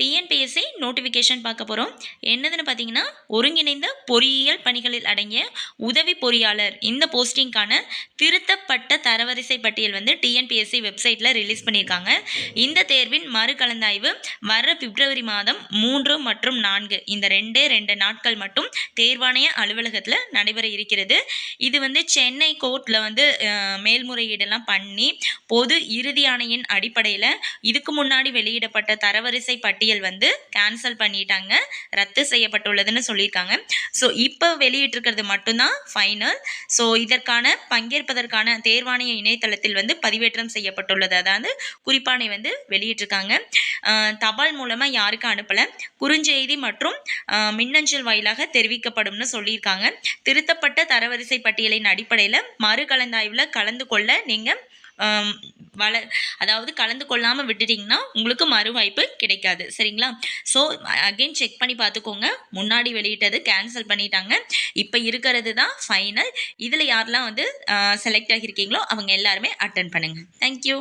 TNPSC notification பார்க்க போகிறோம் என்னதுன்னு பார்த்தீங்கன்னா ஒருங்கிணைந்த பொறியியல் பணிகளில் அடங்கிய உதவி பொறியாளர். இந்த போஸ்டிங்கான திருத்தப்பட்ட தரவரிசை பட்டியல் வந்து டிஎன்பிஎஸ்சி வெப்சைட்டில் ரிலீஸ் பண்ணியிருக்காங்க. இந்த தேர்வின் மறு கலந்தாய்வு வர பிப்ரவரி மாதம் மூன்று மற்றும் நான்கு. இந்த ரெண்டே ரெண்டு நாட்கள் மட்டும் தேர்வாணைய அலுவலகத்தில் நடைபெற இருக்கிறது. இது வந்து சென்னை கோர்ட்டில் வந்து மேல்முறையீடெல்லாம் பண்ணி பொது இறுதி ஆணையின் அடிப்படையில் இதுக்கு முன்னாடி வெளியிடப்பட்ட தரவரிசை பட்டியல் பட்டியல் வந்து கேன்சல் பண்ணிட்டாங்க. ரத்து செய்யப்பட்டுள்ளதுன்னு சொல்லியிருக்காங்க. ஸோ இப்போ வெளியிட்டிருக்கிறது மட்டும்தான் ஃபைனல் ஸோ இதற்கான பங்கேற்பதற்கான தேர்வாணைய இணையதளத்தில் வந்து பதிவேற்றம் செய்யப்பட்டுள்ளது. அதாவது குறிப்பானை வந்து வெளியிட்டிருக்காங்க. தபால் மூலமாக யாருக்கும் அனுப்பலை? குறுஞ்செய்தி மற்றும் மின்னஞ்சல் வாயிலாக தெரிவிக்கப்படும்னு சொல்லியிருக்காங்க. திருத்தப்பட்ட தரவரிசை பட்டியலின் அடிப்படையில் மறு கலந்தாய்வில் கலந்து கொள்ள நீங்கள் வள அதாவது கலந்து கொள்ளாமல் விட்டுட்டிங்கன்னா உங்களுக்கு மறு வாய்ப்பு கிடைக்காது. சரிங்களா? ஸோ அகைன் செக் பண்ணி பார்த்துக்கோங்க. முன்னாடி வெளியிட்டது கேன்சல் பண்ணிட்டாங்க. இப்போ இருக்கிறது தான் ஃபைனல் இதில் யாரெல்லாம் வந்து செலக்ட் ஆகியிருக்கீங்களோ அவங்க எல்லாருமே அட்டன் பண்ணுங்கள் தேங்க்யூ